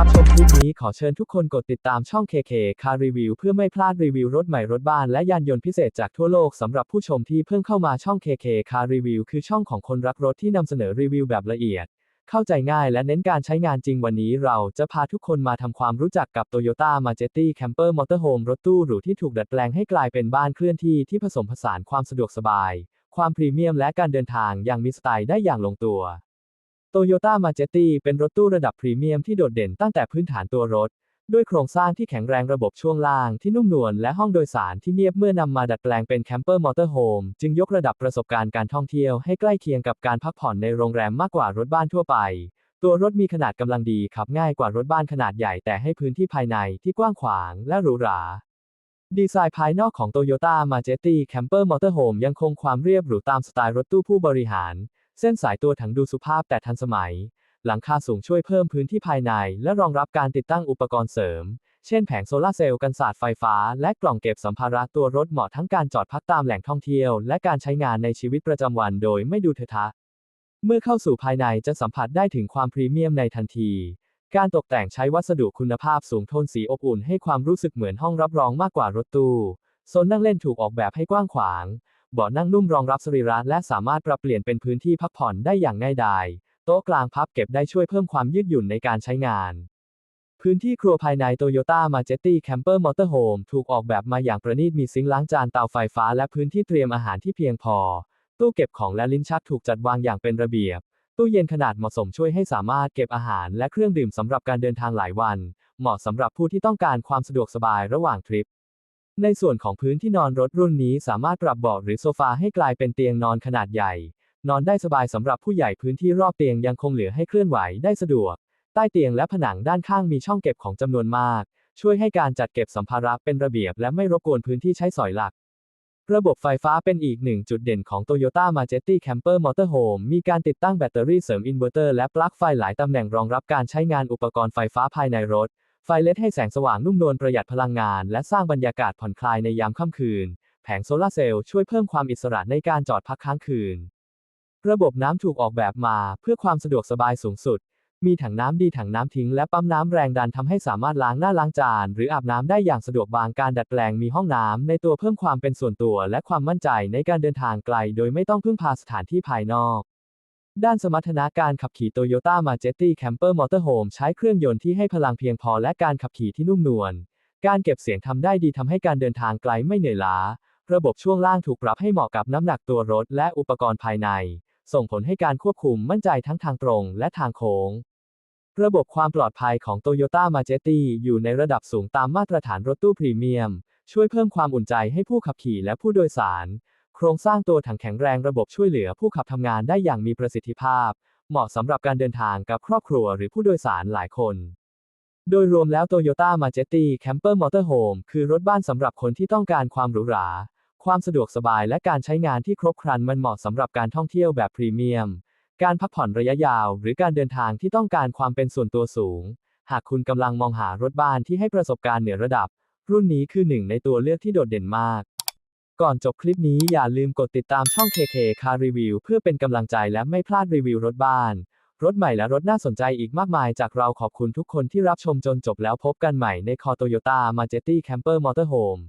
รับชมคลิปนี้ขอเชิญทุกคนกดติดตามช่อง KK Car Review เพื่อไม่พลาดรีวิวรถใหม่รถบ้านและยานยนต์พิเศษจากทั่วโลกสำหรับผู้ชมที่เพิ่งเข้ามาช่อง KK Car Review คือช่องของคนรักรถที่นำเสนอรีวิวแบบละเอียด เข้าใจง่ายและเน้นการใช้งานจริงวันนี้เราจะพาทุกคนมาทำความรู้จักกับ Toyota Majetti Camper Motorhome รถตู้หรูที่ถูกดัดแปลงให้กลายเป็นบ้านเคลื่อนที่ที่ผสมผสานความสะดวกสบาย ความพรีเมียมและการเดินทางอย่างมีสไตล์ได้อย่างลงตัว Toyota Majetti เป็นรถตู้ระดับพรีเมียมที่โดดเด่นตั้งแต่พื้นฐานตัวรถ ด้วยโครงสร้างที่แข็งแรงระบบช่วงล่างที่นุ่มนวลและห้องโดยสารที่เนียบเมื่อนำมาดัดแปลงเป็นแคมเปอร์มอเตอร์โฮมจึงยกระดับประสบการณ์การท่องเที่ยวให้ใกล้เคียงกับการพักผ่อนในโรงแรมมากกว่ารถบ้านทั่วไป ตัวรถมีขนาดกำลังดีขับง่ายกว่ารถบ้านขนาดใหญ่แต่ให้พื้นที่ภายในที่กว้างขวางและหรูหราดีไซน์ภายนอกของ Toyota Majetti Camper Motorhome ยังคงความเรียบหรูตามสไตล์รถตู้ผู้บริหาร เส้นสายตัวถังดูสุภาพแต่ทันสมัย หลังคาสูงช่วยเพิ่มพื้นที่ภายใน และรองรับการติดตั้งอุปกรณ์เสริม เช่นแผงโซลาร์เซลล์กันสาดไฟฟ้า และกล่องเก็บสัมภาระตัวรถเหมาะทั้งการจอดพักตามแหล่งท่องเที่ยว และการใช้งานในชีวิตประจำวันโดยไม่ดูเถอะทะ เมื่อเข้าสู่ภายในจะสัมผัสได้ถึงความพรีเมียมในทันที การตกแต่งใช้วัสดุคุณภาพสูงโทนสีอบอุ่นให้ความรู้สึกเหมือนห้องรับรองมากกว่ารถตู้โซนนั่งเล่นถูกออกแบบให้กว้างขวาง เบาะนั่งนุ่มรองรับสรีระและสามารถปรับเปลี่ยนเป็นพื้นที่พักผ่อนได้อย่างง่ายดาย โต๊ะกลางพับเก็บได้ช่วยเพิ่มความยืดหยุ่นในการใช้งาน พื้นที่ครัวภายใน Toyota Majetti Camper Motorhome ถูกออกแบบมาอย่างประณีตมีซิงค์ล้างจานเตาไฟฟ้าและพื้นที่เตรียมอาหารที่เพียงพอ ตู้เก็บของและลิ้นชักถูกจัดวางอย่างเป็นระเบียบ ตู้เย็นขนาดเหมาะสมช่วยให้สามารถเก็บอาหารและเครื่องดื่มสำหรับการเดินทางหลายวัน เหมาะสำหรับผู้ที่ต้องการความสะดวกสบายระหว่างทริป ในส่วนของพื้นที่นอนรถรุ่นนี้สามารถปรับเบาะหรือโซฟาให้กลายเป็นเตียงนอนขนาดใหญ่ นอนได้สบายสำหรับผู้ใหญ่พื้นที่รอบเตียงยังคงเหลือให้เคลื่อนไหวได้สะดวก ใต้เตียงและผนังด้านข้างมีช่องเก็บของจำนวนมาก ช่วยให้การจัดเก็บสัมภาระเป็นระเบียบและไม่รบกวนพื้นที่ใช้สอยหลัก ระบบไฟฟ้าเป็นอีกหนึ่งจุดเด่นของ Toyota Majetti Camper Motorhome มีการติดตั้งแบตเตอรี่เสริมอินเวอร์เตอร์และปลั๊กไฟหลายตำแหน่งรองรับการใช้งานอุปกรณ์ไฟฟ้าภายในรถ ไฟเลดให้แสงสว่างนุ่มนวลประหยัดพลังงาน และสร้างบรรยากาศผ่อนคลายในยามค่ำคืน แผงโซลาร์เซลล์ช่วยเพิ่มความอิสระในการจอดพักค้างคืน ระบบน้ำถูกออกแบบมาเพื่อความสะดวกสบายสูงสุด มีถังน้ำดีถังน้ำทิ้งและปั๊มน้ำแรงดันทำให้สามารถล้างหน้าล้างจาน หรืออาบน้ำได้อย่างสะดวกบางการดัดแปลงมีห้องน้ำในตัวเพิ่มความเป็นส่วนตัว และความมั่นใจในการเดินทางไกล โดยไม่ต้องพึ่งพาสถานที่ภายนอก ด้านสมรรถนะการขับขี่ Toyota Majetti Camper Motorhome ใช้เครื่องยนต์ที่ให้พลังเพียงพอและการขับขี่ที่นุ่มนวล การเก็บเสียงทำได้ดีทำให้การเดินทางไกลไม่เหนื่อยล้า ระบบช่วงล่างถูกปรับให้เหมาะกับน้ำหนักตัวรถและอุปกรณ์ภายใน ส่งผลให้การควบคุมมั่นใจทั้งทางตรงและทางโค้ง ระบบความปลอดภัยของ Toyota Majetti อยู่ในระดับสูงตามมาตรฐานรถตู้พรีเมียม ช่วยเพิ่มความอุ่นใจให้ผู้ขับขี่และผู้โดยสาร โครงสร้างตัวถังแข็งแรงระบบช่วยเหลือผู้ขับทำงานได้อย่างมีประสิทธิภาพ เหมาะสำหรับการเดินทางกับครอบครัวหรือผู้โดยสารหลายคน โดยรวมแล้ว Toyota Majetti Camper Motorhome คือรถบ้านสำหรับคนที่ต้องการความหรูหรา ความสะดวกสบายและการใช้งานที่ครบครันมันเหมาะสำหรับการท่องเที่ยวแบบพรีเมียม การพักผ่อนระยะยาว หรือการเดินทางที่ต้องการความเป็นส่วนตัวสูง หากคุณกำลังมองหารถบ้านที่ให้ประสบการณ์เหนือระดับ รุ่นนี้คือหนึ่งในตัวเลือกที่โดดเด่นมาก ก่อนจบคลิปนี้อย่าลืมกดติดตามช่อง KK Car Review เพื่อเป็นกำลังใจและไม่พลาดรีวิวรถบ้าน รถใหม่และรถน่าสนใจอีกมากมายจากเราขอบคุณทุกคนที่รับชมจนจบแล้วพบกันใหม่ในคอ Toyota Majetti Camper Motorhome